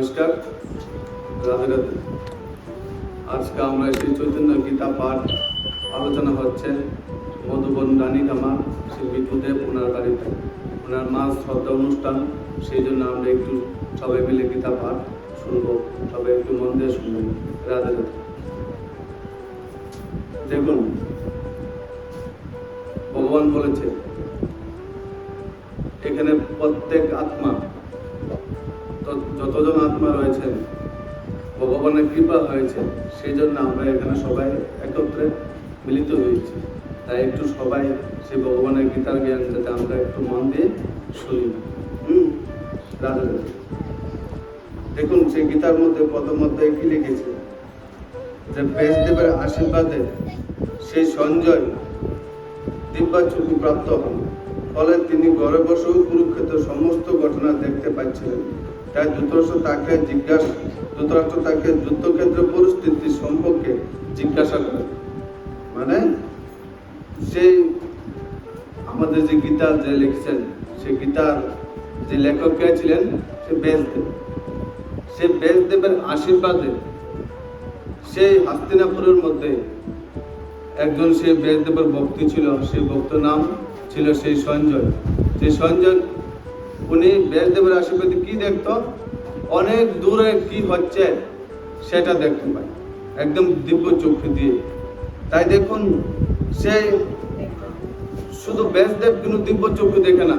নমস্কার। রাধে রাধে আজকে আমরা শ্রী চৈতন্য গীতা পাঠ আলোচনা হচ্ছে মধুবন রানী কামা শ্রী বিদ্যুদেব ওনার বাড়িতে। ওনার মা শ্রদ্ধা অনুষ্ঠান, সেই জন্য আমরা একটু সবাই মিলে গীতা পাঠ শুনব, সবাই একটু মন দিয়ে শুনবেন। রাধে রাধে দেখুন, ভগবান বলেছে, এখানে প্রত্যেক আত্মা যতজন আত্মা রয়েছেন ভগবানের কৃপা হয়েছে, সেই জন্য আমরা এখানে সবাই একত্রে মিলিত হয়েছি। তাই একটু সবাই সেই ভগবানের গীতার জ্ঞান যাতে আমরা একটু মন দিয়ে শুনি। হুম, রাধে দেখুন, সেই গীতার মধ্যে প্রথম অধ্যায়ে কি লিখেছে? যে ব্যাসদেবের আশীর্বাদে সেই সঞ্জয় দিব্যাচুকি প্রাপ্ত হন। ফলে তিনি ঘরে বসেও কুরুক্ষেত্রের সমস্ত ঘটনা দেখতে পাচ্ছিলেন। তাই যুক্তরাষ্ট্র তাকে জিজ্ঞাসা যুক্তরাষ্ট্র তাকে যুদ্ধক্ষেত্রের পরিস্থিতি সম্পর্কে জিজ্ঞাসা করে। মানে সেই আমাদের যে গীতা যে লিখছেন, সে গীতার যে লেখক কে ছিলেন? সে ব্যাসদেব সে ব্যাসদেবের আশীর্বাদে সেই হাস্তিনাপুরের মধ্যে একজন সে ব্যাসদেবের ভক্তি ছিল, সেই ভক্ত নাম ছিল সেই সঞ্জয়। সেই সঞ্জয় উনি ব্যাসদেবের আশীর্বাদে কি দেখত? অনেক দূরে কি হচ্ছে সেটা দেখতে পায়। একদম দিব্য চক্ষু দিয়ে। তাই দেখুন, সে শুধু ব্যাসদেব কিন্তু দিব্য চক্ষু দেখে না।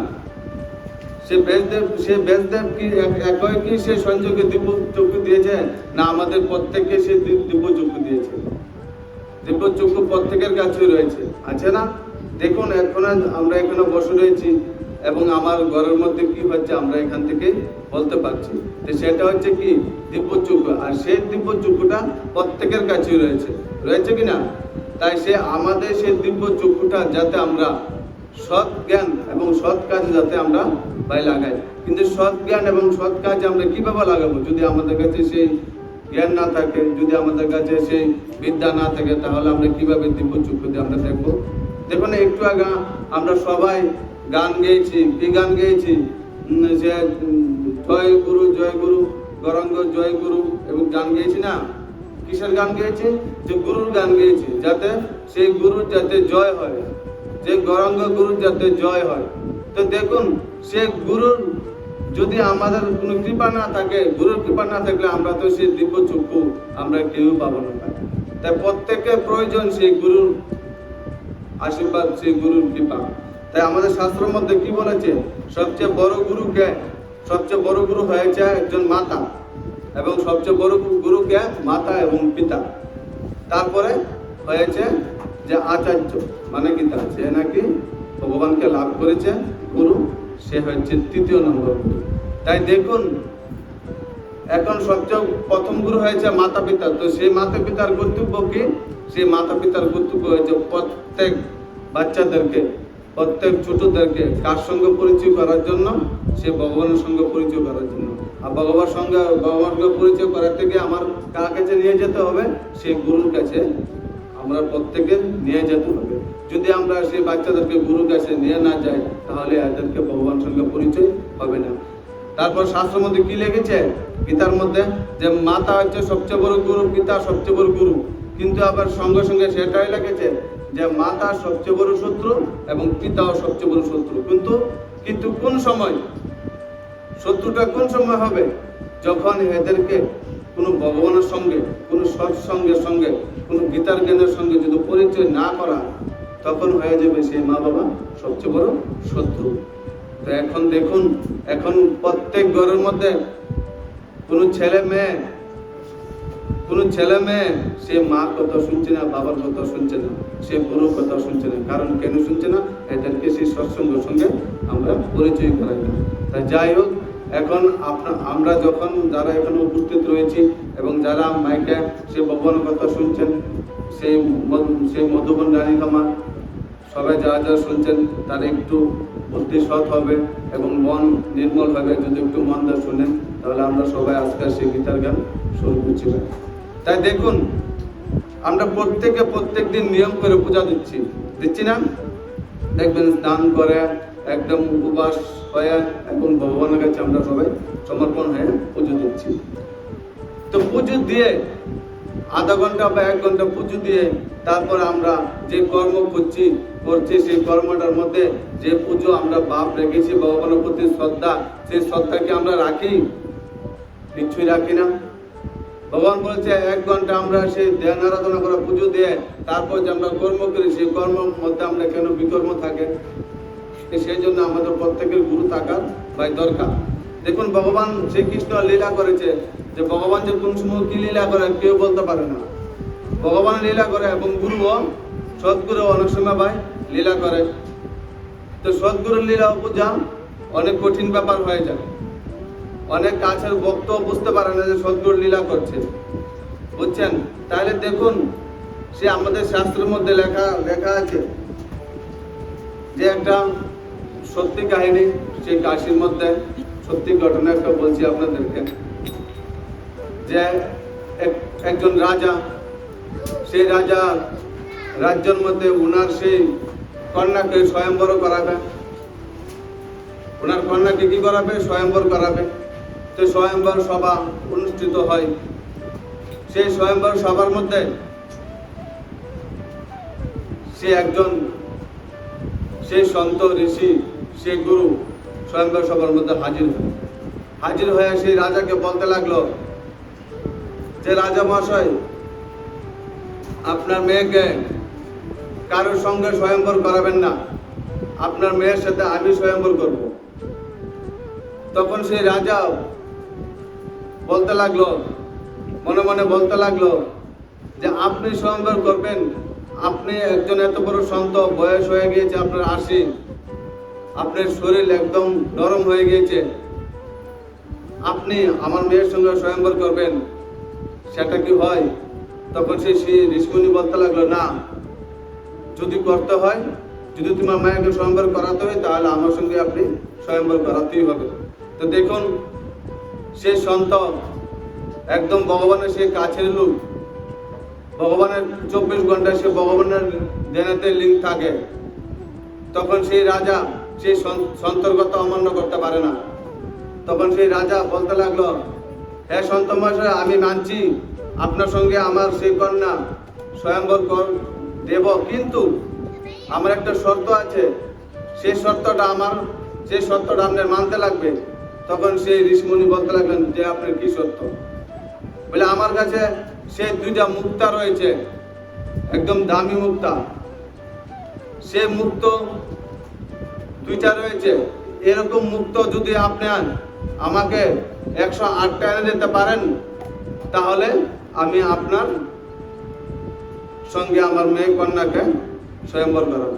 সে ব্যাসদেব সে ব্যাসদেব কি একই কি সে সঞ্জয়কে দিব্য চক্ষু দিয়েছে? না, আমাদের প্রত্যেককে সে দিব্য চক্ষু দিয়েছে। দিব্য চক্ষু প্রত্যেকের কাছেই রয়েছে। আছে না? দেখুন, এখন আমরা এখানে বসে রয়েছি। এবং আমার ঘরের মধ্যে কি হচ্ছে আমরা এখান থেকে বলতে পারছি তো সেটা হচ্ছে কি, দিব্য চক্ষু আর সেই দিব্য চক্ষুটা প্রত্যেকের কাছেই রয়েছে। রয়েছে কি না? তাই সে আমাদের সেই দিব্য চক্ষুটা যাতে আমরা সৎ জ্ঞান এবং সৎ কাজ যাতে আমরা ভাই লাগাই। কিন্তু সৎ জ্ঞান এবং সৎ কাজে আমরা কীভাবে লাগাবো? যদি আমাদের কাছে সেই জ্ঞান না থাকে, যদি আমাদের কাছে সেই বিদ্যা না থাকে, তাহলে আমরা কীভাবে দিব্য চক্ষু দিয়ে আমরা দেখব? দেখুন, একটু আগে আমরা সবাই গান গেয়েছি গান গেয়েছি। যে জয় গুরু জয় গুরু, গরঙ্গ, জয় গুরু এবং গান গেয়েছি না? কিসের গান গেয়েছি? যে গুরুর গান গেয়েছি, যাতে সেই গুরুর যাতে জয় হয়। যে গরঙ্গ গুরুর যাতে জয় হয়। তো দেখুন, সে গুরুর যদি আমাদের কোনো কৃপা না থাকে, গুরুর কৃপা না থাকলে আমরা তো সেই দিব্য চক্ষু আমরা কেউ পাবো না তাই প্রত্যেকের প্রয়োজন সেই গুরুর আশীর্বাদ, সেই গুরুর কৃপা। তাই আমাদের শাস্ত্রের মধ্যে কি বলেছে? সবচেয়ে বড় গুরু কে? সবচেয়ে বড় গুরু হয়েছে একজন মাতা এবং সবচেয়ে বড় গুরু কে? মাতা এবং পিতা। তারপরে হয়েছে যে আচার্য মানে কি তা সে নাকি ভগবানকে লাভ করেছে, গুরু। সে হচ্ছে তৃতীয় নম্বর গুরু। তাই দেখুন, এখন সবচেয়ে প্রথম গুরু হয়েছে মাতা পিতা। তো সেই মাতা পিতার কর্তব্য কি? সেই মাতা পিতার কর্তব্য হয়েছে প্রত্যেক বাচ্চাদেরকে প্রত্যেক ছোটদেরকে কার সঙ্গে পরিচয় করার জন্য? সে ভগবানের সঙ্গে পরিচয় করার জন্য। আর ভগবান সঙ্গে ভগবানের সঙ্গে পরিচয় করার থেকে আমার কার কাছে নিয়ে যেতে হবে? সেই গুরুর কাছে আমরা প্রত্যেকে নিয়ে যেতে হবে। যদি আমরা সেই বাচ্চাদেরকে গুরুর কাছে নিয়ে না যাই, তাহলে এদেরকে ভগবান সঙ্গে পরিচয় হবে না। তারপর শাস্ত্রের মধ্যে কি লিখেছে? গীতার মধ্যে যে মাতা হচ্ছে সবচেয়ে বড় গুরু, পিতা সবচেয়ে বড় গুরু। কিন্তু আবার সঙ্গে সঙ্গে সেটাই লিখেছে যে মাতা সবচেয়ে বড় শত্রু এবং পিতাও সবচেয়ে বড় শত্রু। কিন্তু কিন্তু কোন সময়, শত্রুটা কোন সময় হবে? যখন এদেরকে কোনো ভগবানের সঙ্গে, কোনো সৎসঙ্গের সঙ্গে, কোনো গীতার জ্ঞানের সঙ্গে যদি পরিচয় না করা, তখন হয়ে যাবে সেই মা বাবা সবচেয়ে বড় শত্রু। তো এখন দেখুন, এখন প্রত্যেক ঘরের মধ্যে কোনো ছেলে মেয়ে কোনো ছেলে মেয়ে, সে মার কথা শুনছে না, বাবার কথা শুনছে না, সে গুরুর কথা শুনছে না। কারণ কেন শুনছে না? এদেরকে সেই সৎসঙ্গের সঙ্গে আমরা পরিচয় করাই না। তাই যাই হোক, এখন আপনার আমরা যখন যারা এখানে উপস্থিত রয়েছি এবং যারা মাইকে সে ভগবানের কথা শুনছেন, সেই সেই মধুবন রানী কামা, সবাই যারা যারা শুনছেন তারা একটু বুদ্ধি সৎ হবে এবং মন নির্মল হবে। যদি একটু মন দিয়ে শুনেন, তাহলে আমরা সবাই আজকে সেই গীতার গান শুরু করছি তাই দেখুন, আমরা প্রত্যেকে প্রত্যেক দিন নিয়ম করে পূজা দিচ্ছি। দিচ্ছি না? দেখবেন স্নান করে একদম উপবাস হয়ে এখন ভগবানের কাছে আমরা সবাই সমর্পণ হয়ে পুজো দিচ্ছি। তো পুজো দিয়ে আধা ঘণ্টা বা এক ঘণ্টা পুজো দিয়ে তারপর আমরা যে কর্ম করছি করছি সেই কর্মটার মধ্যে যে পুজো আমরা বাপ রেখেছি, ভগবানের প্রতি শ্রদ্ধা, সেই শ্রদ্ধাকে আমরা রাখি। নিশ্চয়ই রাখি না? ভগবান বলেছে, এক ঘণ্টা আমরা সেই ধ্যান আরাধনা করে পুজো দিয়ে তারপর যে আমরা কর্ম করি, সেই কর্মের মধ্যে আমরা কেন বিকর্ম থাকে? সেই জন্য আমাদের প্রত্যেকের গুরু থাকার ভাই দরকার। দেখুন, ভগবান শ্রীকৃষ্ণ লীলা করেছে, যে ভগবান যে কোন সময় কি লীলা করে, কেউ বলতে পারে না। ভগবান লীলা করে এবং গুরুও সদ্গুরু অনেক সময় ভাই লীলা করে। তো সদ্গুরুর লীলা বোঝা অনেক কঠিন ব্যাপার হয়ে যায়। অনেক কাছের ভক্ত বুঝতে পারে না যে সদ্গুরু লীলা করছে। বুঝছেন? তাহলে দেখুন, সে আমাদের শাস্ত্রের মধ্যে লেখা লেখা আছে যে একটা সত্যি কাহিনী সেই কাশির মধ্যে সত্যি ঘটনা একটা বলছি আপনাদেরকে। যে এক- একজন রাজা সেই রাজা রাজ্যের মধ্যে উনার সেই কন্যাকে স্বয়ংবর করাবে। ওনার কন্যাকে কি করাবে? স্বয়ংবর করাবে। তো স্বয়ংবর সভা অনুষ্ঠিত হয়, সেই স্বয়ংবর সভার মধ্যে সে একজন সেই সন্ত ঋষি সেই গুরু স্বয়ংবর সভার মধ্যে হাজির হয়। হাজির হয়ে সেই রাজাকে বলতে লাগল, যে রাজা মহাশয়, আপনার মেয়েকে কারোর সঙ্গে স্বয়ংবর করাবেন না। আপনার মেয়ের সাথে আমি স্বয়ংবর করব। তখন সেই রাজা বলতে লাগল, মনে মনে বলতে লাগল যে আপনি স্বয়ংবর করবেন। আপনি একজন এত বড় সন্ত, বয়স হয়ে গিয়েছে আপনার আশি। আপনার শরীর একদম নরম হয়ে গিয়েছে। আপনি আমার মেয়ের সঙ্গে স্বয়ংবর করবেন। সেটা কি হয়? তখন সে শ্রী ঋষিমুনি বলতে লাগল, না। যদি করতে হয়, যদি তোমার মায়েকে স্বয়ংবর করাতে হয়, তাহলে আমার সঙ্গে আপনি স্বয়ংবর করাতেই হবে। তো দেখুন সে সন্ত একদম ভগবানের সে কাছের লোক। ভগবানের চব্বিশ ঘণ্টা সে ভগবানের দেনাতে লিঙ্ক থাকে। তখন সেই রাজা সেই সন- সন্তর কথা অমান্য করতে পারে না। তখন সেই রাজা বলতে লাগল হ্যাঁ সন্ত মহাশয়, আমি মানছি, আপনার সঙ্গে আমার সেই কন্যা স্বয়ংবর কর, দেব। কিন্তু আমার একটা শর্ত আছে। সেই শর্তটা আমার সেই শর্তটা আপনার মানতে লাগবে। তখন সেই ঋষিমুনি বলতে লাগলেন, যে আপনার কি সত্য? বলে, আমার কাছে সে দুইটা মুক্তা রয়েছে, একদম দামি মুক্তা। সে মুক্ত দুইটা রয়েছে। এরকম মুক্ত যদি আপনি আমাকে একশো আটটা এনে দিতে পারেন, তাহলে আমি আপনার সঙ্গে আমার মেয়ে কন্যাকে স্বয়ংবর করাবো।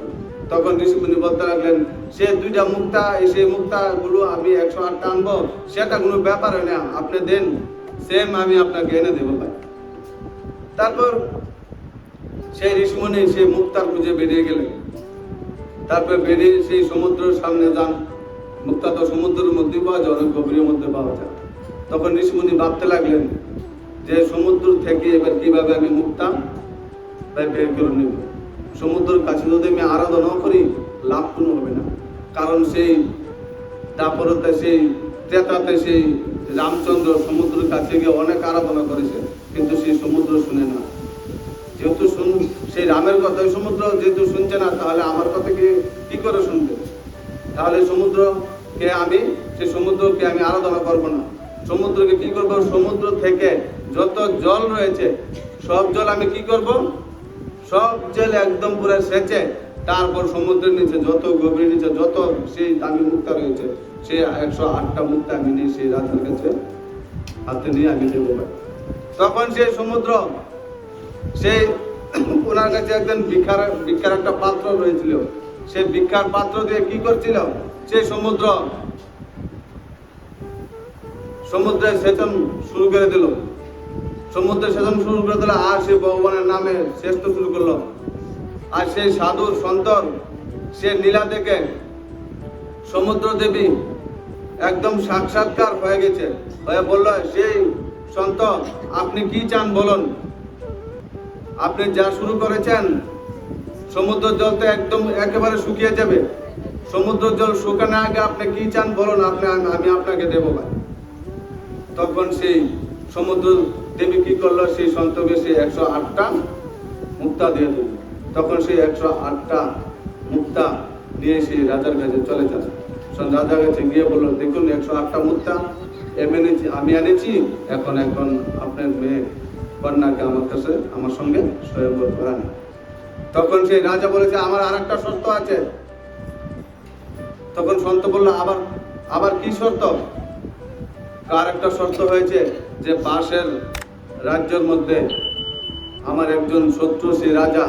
তখন ঋষিমুনি বলতে লাগলেন, সে দুইটা মুক্তা সেই মুক্তাগুলো আমি একশো আটটা আনব, সেটা কোনো ব্যাপার হয় না, আপনি দেন সেম আমি আপনাকে এনে দেবো ভাই। তারপর সেই ঋষিমুনি সেই মুক্তার খুঁজে বেরিয়ে গেলেন। তারপর বেরিয়ে সেই সমুদ্রের সামনে যান। মুক্তা তো সমুদ্রের মধ্যে পাওয়া যায়, অনেক গভীরের মধ্যে পাওয়া যায়। তখন ঋষিমুনি ভাবতে লাগলেন যে সমুদ্র থেকে এবার কীভাবে আমি মুক্তা তাই বের করে নেব? সমুদ্রের কাছে যদি আমি আরাধনা করি, লাভ কোনো হবে না। কারণ সেই তারপরে সেই ত্রেতাতে সেই রামচন্দ্র সমুদ্রের কাছে গিয়ে অনেক আরাধনা করেছে, কিন্তু সেই সমুদ্র শুনে না। যেহেতু শুন, সেই রামের কথা সমুদ্র যেহেতু শুনছে না, তাহলে আমার কথা কি, কী করে শুনবে? তাহলে সমুদ্রকে আমি সেই সমুদ্রকে আমি আরাধনা করব না। সমুদ্রকে কি করব? সমুদ্র থেকে যত জল রয়েছে, সব জল আমি কি করব? সব জল একদম পুরো সেচে, তারপর সমুদ্রের নিচে যত গভীর নিচে যত সেই দামি মুক্তা রয়েছে, সেই একশো আটটা মুক্তা আমি নিয়ে সেই রাজার কাছে হাতে নিয়ে আমি দেবো তখন সেই সমুদ্র, সেই ওনার কাছে একজন ভিক্ষার ভিক্ষার একটা পাত্র রয়েছিল। সেই ভিক্ষার পাত্র দিয়ে কি করছিল? সেই সমুদ্র, সমুদ্রে সেচন শুরু করে দিল। সমুদ্রে সেচন শুরু করে দিল, আর সে ভগবানের নামে শ্রেষ্ঠ শুরু করল। আর সেই সাধু সন্তর সে নীলা থেকে সমুদ্র দেবী একদম সাক্ষাৎকার হয়ে গেছে, হয়ে বলল, সেই সন্ত আপনি কি চান বলুন? আপনি যা শুরু করেছেন, সমুদ্র জল তো একদম একেবারে শুকিয়ে যাবে। সমুদ্র জল শুকানো আগে আপনি কি চান বলুন? আপনি আমি আপনাকে দেবো ভাই। তখন সেই সমুদ্র দেবী কি করল? সেই সন্তকে সে একশো আটটা মুক্তা দিয়ে দিল। তখন সেই একশো আটটা মুক্তা নিয়ে সেই রাজার কাছে চলে যান রাজার কাছে গিয়ে বলল, দেখুন, একশো আটটা মুক্তা এম এনেছি, আমি এনেছি, এখন এখন আপনার মেয়ে কন্যাকে আমার কাছে, আমার সঙ্গে স্বয়ম্বর করান তখন সেই রাজা বলেছে, আমার আর একটা শর্ত আছে। তখন সন্ত বলল, আবার আবার কি শর্ত? কার একটা শর্ত হয়েছে যে পাশের রাজ্যের মধ্যে আমার একজন শত্রু সে রাজা